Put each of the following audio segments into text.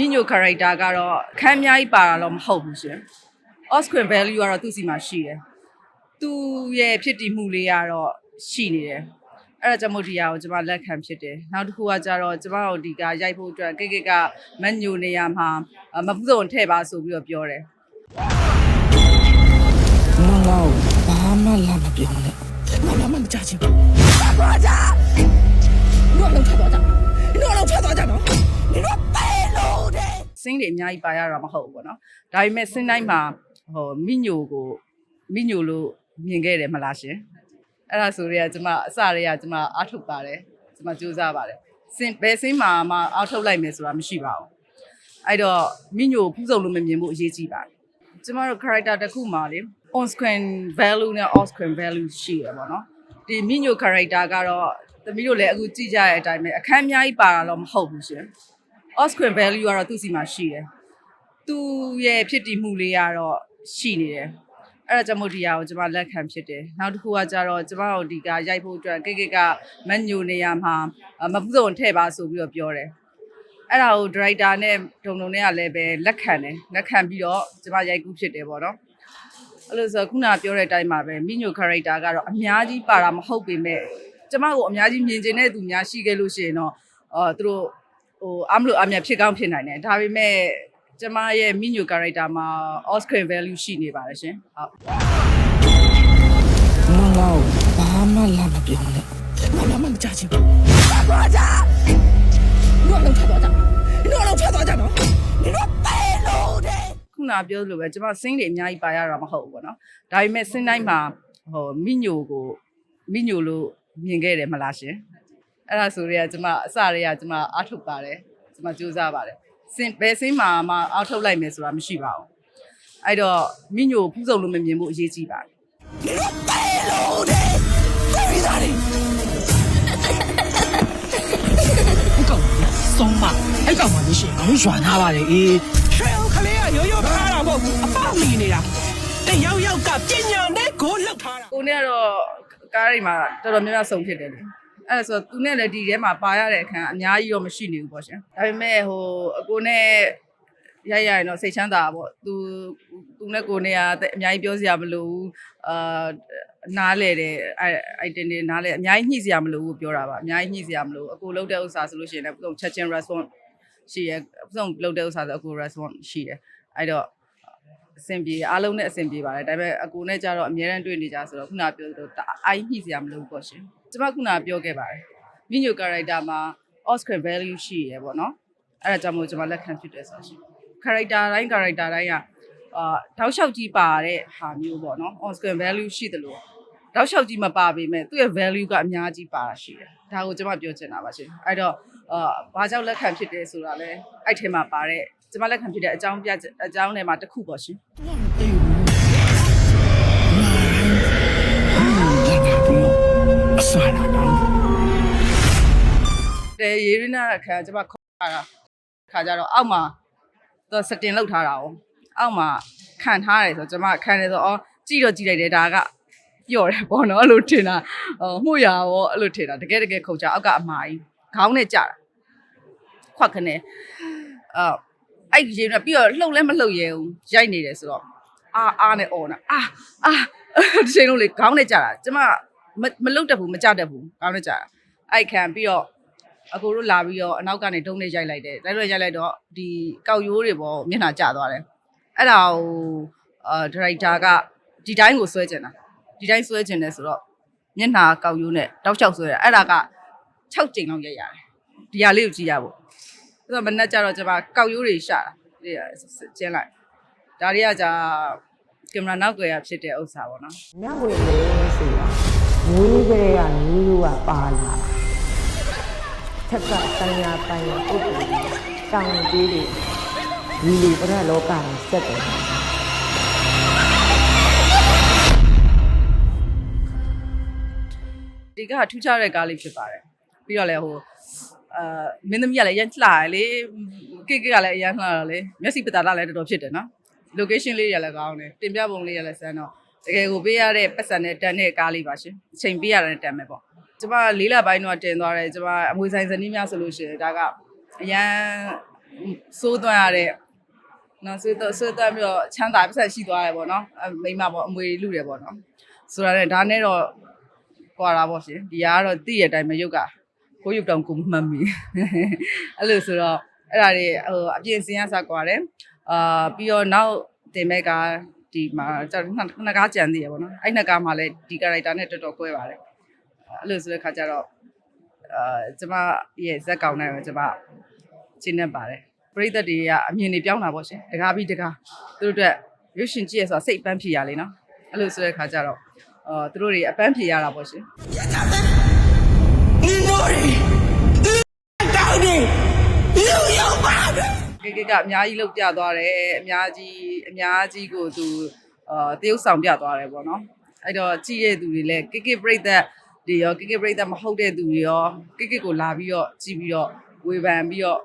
မိညို character ကတော့ခမ်းအများကြီးပါတာတော့မဟုတ်ဘူးရှင် Oscar value ကတော့သူ့စီမှာရှိတယ်သူရဲ့ဖြစ်တည်မှုလေးကတော့ရှိနေတယ်အဲ့ဒါကြောင့်မို့ဒီရအောင်ကျွန်မလက်ခံဖြစ်တယ်နောက်တစ်ခုကကြတော့ကျွန်မတို့ဒီကရိုက်ဖို့အတွက်ကိကကမညိုနေရမှာမပူစုံထည့်ပါဆိုပြီးတော့ပြောတယ်မလောဘာမှလာမပြောနဲ့ဘာမှမကြချင်ဘူးဘာကြဘာကြနော်လောက်ထွက်သွားကြနော်လောက်ထွက်သွားကြနော်နင်တို့ ပဲလို့တဲ့စင်းတွေအများကြီးပါရတာမဟုတ်ဘူးပေါ့နော်ဒါပေမဲ့စင်းတိုင်းမှာဟိုမိညိုကိုမိညိုလို့မြင်ခဲ့တယ်မလားရှင်အဲ့ဒါဆိုရဲကျွန်မအစရဲကကျွန်မအားထုတ်ပါတယ်ကျွန်မကြိုးစားပါတယ်စင်းဘယ်စင်းမှာမှအားထုတ်လိုက်မယ်ဆိုတာမရှိပါဘူးအဲ့တော့မိညိုဖူးစုံလို့မမြင်ဖို့အရေးကြီးပါတယ်ကျွန်မတို့ character တစ်ခုမှာလေ on screen value နဲ့ off screen value ရှိရပါတော့ဒီမိညို character ကတော့သမီးတို့လည်းအခုကြည့်ကြရတဲ့အတိုင်းပဲအခန်းအများကြီးပါတာတော့မဟုတ်ဘူးရှင် Oscar value ကတော့သူ့စီမှာရှိတယ်။သူရဲ့ဖြစ်တည်မှုလေးကတော့ရှိနေတယ်။အဲ့ဒါကြောင့်မို့ဒီဟာကိုကျွန်မလက်ခံဖြစ်တယ်။နောက်တစ်ခုကကြတော့ကျွန်မတို့ဒီကရိုက်ဖို့အတွက်ကိတ်ကိတ်ကမညိုနေရမှာအမပူစုံထည့်ပါဆိုပြီးတော့ပြောတယ်။အဲ့ဒါကို director နဲ့ဒုံဒုံနဲ့ကလည်းပဲလက်ခံတယ်။လက်ခံပြီးတော့ကျွန်မရိုက်ကူးဖြစ်တယ်ပေါ့နော်။အဲ့လိုဆိုခုနကပြောတဲ့အတိုင်းပါပဲမိညို character ကတော့အများကြီးပါတာမဟုတ်ပေမဲ့ကျွန်မကိုအများကြီးမြင်ကျင်တဲ့သူများရှိခဲ့လို့ရှိရင်တော့အော်သူတို့ ဟိုအမလို့အမြတ်ဖြစ်ကောင်းဖြစ်နိုင်တယ်ဒါပေမဲ့ကျမရဲ့မိညို character မှာ off screen value ရှိနေပါတယ်ရှင်ဟုတ်မလောဘာမှလာမပြောနဲ့ဘာမှမကြချင်ဘူးဘာကြဘာလို့ထွက်သွားကြဘာလို့ထွက်သွားကြနော်ဘာလို့ပဲလို့တဲ့ခုနပြောလိုပဲကျမစင်းတွေအများကြီးပါရတာမဟုတ်ဘူးပေါ့နော်ဒါပေမဲ့စင်းတိုင်းမှာဟိုမိညိုကိုမိညိုလို့မြင်ခဲ့တယ်မလားရှင် အဲ့ဒါဆိုရဲကျမအစရဲကကျမအားထုတ်ပါတယ်ကျမကြိုးစားပါတယ်စင်းဘယ်စင်းမှာမှအားထုတ်လိုက်မယ်ဆိုတာမရှိပါဘူးအဲ့တော့မိညိုဖူးစုံလို့မမြင်ဖို့အရေးကြီးပါတယ်你တို့ပဲလို့တဲ့သိပြီသားလေအကောင်ဆုံးမအဲ့ကောင်မလို့ရှိရင်ငါတို့ရွာနာပါလေအေးရွှေအောင်ကလေးကရိုးရိုးဖားတာမဟုတ်ဘူးအပေါက်လီနေတာတယောက် ယောက်ကပညာနဲ့ကိုလောက်ထားတာကိုနဲ့ကတော့ကားတွေမှာတော်တော်များများစုံဖြစ်တယ်လေအဲ့ဒါဆိုသူနဲ့လည်းဒီထဲမှာပါရတဲ့အခန်းအများကြီးတော့မရှိနေဘူးပေါ့ရှင်ဒါပေမဲ့ဟိုအကိုနဲ့ရရရင်တော့စိတ်ချမ်းသာပါပေါ့သူသူနဲ့ကိုနဲ့ကအများကြီးပြောစရာမလိုဘူးအာနားလေတယ်အဲ့အဲ့တင်နေနားလေအများကြီးညှိစရာမလိုဘူးပြောတာပါအများကြီးညှိစရာမလိုဘူးအကိုလုံးတဲ့ဥစ္စာဆိုလို့ရှိရင်လည်းပုံချက်ချင်း response ရှိရပုံလုံးတဲ့ဥစ္စာဆိုအကို response ရှိတယ်အဲ့တော့ အဆင်ပြေအားလုံးနဲ့အဆင်ပြေပါတယ်ဒါပေမဲ့အကူနဲ့ကြတော့အများရန်တွေ့နေကြဆိုတော့ခုနပြောသလိုတအိုင်းညှိစရာမလိုဘူးပေါ့ရှင်ကျွန်မခုနပြောခဲ့ပါတယ်မိညို character မှာ Oscar value ရှိရယ်ပေါ့နော်အဲ့ဒါကြောင့်မို့ကျွန်မလက်ခံဖြစ်တယ်ဆိုတော့ရှင် character တိုင်း character တိုင်းကအာတောက်လျှောက်ကြီးပါတဲ့ဟာမျိုးပေါ့နော် Oscar value ရှိတယ်လို့တောက်လျှောက်ကြီးမပါပေမဲ့သူ့ရဲ့ value ကအများကြီးပါတာရှိတယ်ဒါကိုကျွန်မပြောချင်တာပါရှင်အဲ့တော့အာဘာကြောင့်လက်ခံဖြစ်တယ်ဆိုတာလဲအဲ့ထဲမှာပါတဲ့ ကျွန်မလက်ခံဖြစ်တဲ့အကြောင်းပြချက်အကြောင်းထဲမှာတစ်ခုပေါ့ရှင်အဆာလာတော့တဲရေရင်းနာအခါကျမခေါ်လာတာခါကြတော့အောက်မှာသူစတင်လောက်ထားတာ哦အောက်မှာခံထားတယ်ဆိုတော့ကျမခံတယ်ဆိုတော့အော်ကြည့်တော့ကြည့်လိုက်တယ်ဒါကပျော့တယ်ပေါ့နော်အဲ့လိုထင်တာဟိုမှုရရောအဲ့လိုထင်တာတကယ်တကယ်ခုတ်ကြအောက်ကအမာကြီးခေါင်းနဲ့ကြတာခွက်ခနဲ့အော် အဲ့ဒီရေနဲ့ပြီးတော့လှုပ်လည်းမလှုပ်ရဲဘူးရိုက်နေတယ်ဆိုတော့အာအာနဲ့អော်နာအာအာဒီချိန်လုံးလေခေါင်းနဲ့ကြတာကျမမမလှုပ်တတ်ဘူးမကြတတ်ဘူးခေါင်းနဲ့ကြတာအဲ့ခံပြီးတော့အကိုတို့လာပြီးတော့အနောက်ကနေဒုံးနဲ့ရိုက်လိုက်တယ်လိုက်တော့ရိုက်လိုက်တော့ဒီကောက်ရိုးတွေပေါ့မျက်နှာကျသွားတယ်အဲ့ဒါကိုအာဒါရိုက်တာကဒီတိုင်းကိုဆွဲကျင်တာဒီတိုင်းဆွဲကျင်တယ်ဆိုတော့မျက်နှာကောက်ရိုးနဲ့တောက်ချောက်ဆွဲတယ်အဲ့ဒါက6ကြိမ်လောက်ရိုက်ရတယ်ဒီဟာလေးကိုကြည့်ရဖို့ အဲ့တော့မနဲ့ကြတော့ကျွန်မကောက်ရိုးတွေရှာတာဒီကျင်းလိုက်ဒါတွေကကြာကင်မရာနောက်ွယ်ရဖြစ်တဲ့ဥစ္စာပေါ့နော်မြတ်ဝင်လေးဆိုတာမူးကလေးကမူးလို့ကပါလာတာထက်ကတန်ရာတန်ရာပုဂ္ဂိုလ်ကြီးတောင်းပေးတယ်ဒီလိုပရလောကကိုဆက်တယ်ဒီကထူးခြားတဲ့ကားလေးဖြစ်ပါတယ်ပြီးတော့လည်းဟို အာမင်းသမီးကလည်းအရန်လှတယ်လေကိကိကလည်းအရန်လှတာလေမျက်စိပတာလာလည်းတော်တော်ဖြစ်တယ်နော် location လေးရလည်းကောင်းတယ်တင်ပြပုံလေးရလည်းစမ်းတော့တကယ်ကိုပေးရတဲ့ပတ်စံနဲ့တန်တဲ့ကားလေးပါရှင်အချိန်ပေးရတယ်တန်မယ်ပေါ့ကျမလေးလပိုင်းတော့တင်သွားတယ်ကျမအမွေဆိုင်ဇနီးများဆိုလို့ရှိရင်ဒါကအရန်စိုးသွမ်းရတဲ့နော်စိုးသွမ်းစိုးသွမ်းပြီးတော့ချမ်းသာပတ်သက်ရှိသွားတယ်ပေါ့နော်အမိမပေါ့အမွေလူတယ်ပေါ့နော်ဆိုတာနဲ့ဒါနဲ့တော့ကွာတာပေါ့ရှင်ဒီကတော့သိရတဲ့အတိုင်းမရုပ်က ကိုရုပ်တောင်ကိုမမှတ်မိအဲ့လိုဆိုတော့အဲ့ဒါတွေဟိုအပြင်စင်ရစားကွာတယ်အာပြီးတော့နောက်တင်မဲ့ကဒီမှာကျတော့နှစ်နှစ်ကားကြံသေးရပေါ့နော်အဲ့နှစ်ကားမှာလည်းဒီ character နဲ့တော်တော်ကွဲပါတယ်အဲ့လိုဆိုတဲ့ခါကျတော့အာကျမရဲ့ဇက်ကောင်နဲ့ပဲကျမရှင်းနေပါတယ်ပရိသတ်တွေကအမြင်တွေပြောင်းတာပေါ့ရှင်တကားပြီးတကားသူတို့အတွက်ရွှေရှင်ကြည့်ရဆိုတာစိတ်အပန်းဖြေရလေနော်အဲ့လိုဆိုတဲ့ခါကျတော့အာသူတို့တွေအပန်းဖြေရတာပေါ့ရှင် ကေကေကအများကြီးလောက်ပြသွားတယ်အများကြီးအများကြီးကိုသူအာတရုပ်ဆောင်ပြသွားတယ်ပေါ့နော်အဲ့တော့ကြည့်ရတဲ့သူတွေလည်းကေကေပြိသက်တွေရောကေကေပြိသက်မဟုတ်တဲ့သူတွေရောကေကေကိုလာပြီးတော့ကြည့်ပြီးတော့ဝေဖန်ပြီးတော့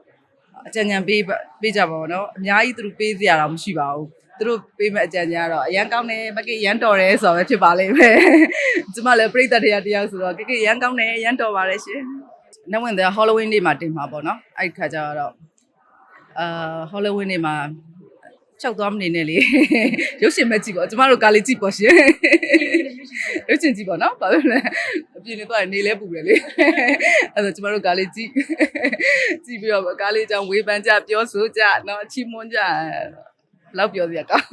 အကြံဉာဏ်ပေးပေးကြပါဘောနော်အများကြီးသူတို့ပေးစရာတော့မရှိပါဘူး သူတို့ပေးမဲ့အကြံဉာဏ်ကတော့အရန်ကောင်းတယ်မကေရန်တော်တယ်ဆိုတော့ပဲဖြစ်ပါလိမ့်မယ်ကျမလည်းပြိသက်တွေကတယောက်ဆိုတော့ကေကေရန်ကောင်းတယ်ရန်တော်ပါတယ်ရှင်နောက်ဝင်တဲ့ Halloween နေ့မှာတင်မှာပေါ့နော်အဲ့ဒီခါကျတော့အာဟောလဝင်းနေမှာ၆သွားမနေနဲ့လေရုပ်ရှင်မဲ့ကြည့်ပေါ့ကျမတို့ကားလေးကြည့်ပေါ့ရှင်ရုပ်ရှင်ကြည့်ပေါ့နော်ဘာလို့လဲအပြင်နေတော့နေလဲပူတယ်လေအဲ့တော့ကျမတို့ကားလေးကြည့်ကြည့်ပြီးတော့ကားလေးအကြောင်းဝေဖန်ကြပြောဆိုကြနော်ချီးမွမ်းကြဘယ် လောက်ပြောစရာကောင်း